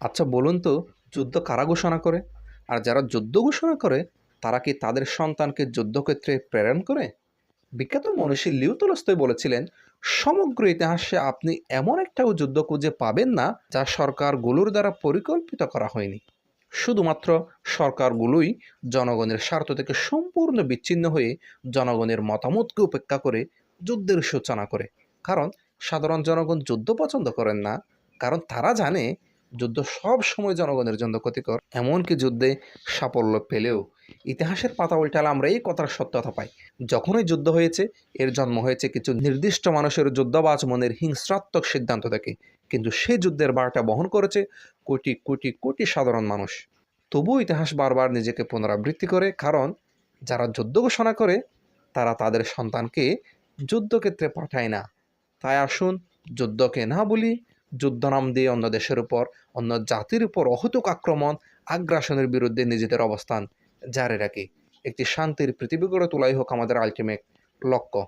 আচ্ছা বলুন তো, যুদ্ধ কারা ঘোষণা করে? আর যারা যুদ্ধ ঘোষণা করে, তারা কি তাদের সন্তানকে যুদ্ধক্ষেত্রে প্রেরণ করে? বিখ্যাত মনীষী লিউতলস্তই বলেছিলেন, সমগ্র ইতিহাসে আপনি এমন একটাও যুদ্ধ খুঁজে পাবেন না, যা সরকারগুলোর দ্বারা পরিকল্পিত করা হয়নি। শুধুমাত্র সরকারগুলোই জনগণের স্বার্থ থেকে সম্পূর্ণ বিচ্ছিন্ন হয়ে জনগণের মতামতকে উপেক্ষা করে যুদ্ধের সূচনা করে। কারণ সাধারণ জনগণ যুদ্ধ পছন্দ করেন না। কারণ তারা জানে যুদ্ধ সব সময় জনগণের জন্য ক্ষতিকর। এমনকি যুদ্ধে সাফল্য পেলেও ইতিহাসের পাতা উল্টালে আমরা এই কথার সত্যতা পাই। যখনই যুদ্ধ হয়েছে, এর জন্ম হয়েছে কিছু নির্দিষ্ট মানুষের যুদ্ধবাজ মনের হিংস্রাত্মক সিদ্ধান্ত থেকে। কিন্তু সেই যুদ্ধের বারটা বহন করেছে কোটি কোটি কোটি সাধারণ মানুষ। তবুও ইতিহাস বারবার নিজেকে পুনরাবৃত্তি করে, কারণ যারা যুদ্ধ ঘোষণা করে, তারা তাদের সন্তানকে যুদ্ধক্ষেত্রে পাঠায় না। তাই আসুন, যুদ্ধকে না বলি যুদ্ধ নাম দিয়ে অন্য দেশের উপর, অন্য জাতির উপর অহতুক আক্রমণ, আগ্রাসনের বিরুদ্ধে নিজেদের অবস্থান জারি রাখি। একটি শান্তির পৃথিবী গড়ে তোলাই হোক আমাদের আলটিমেট লক্ষ্য।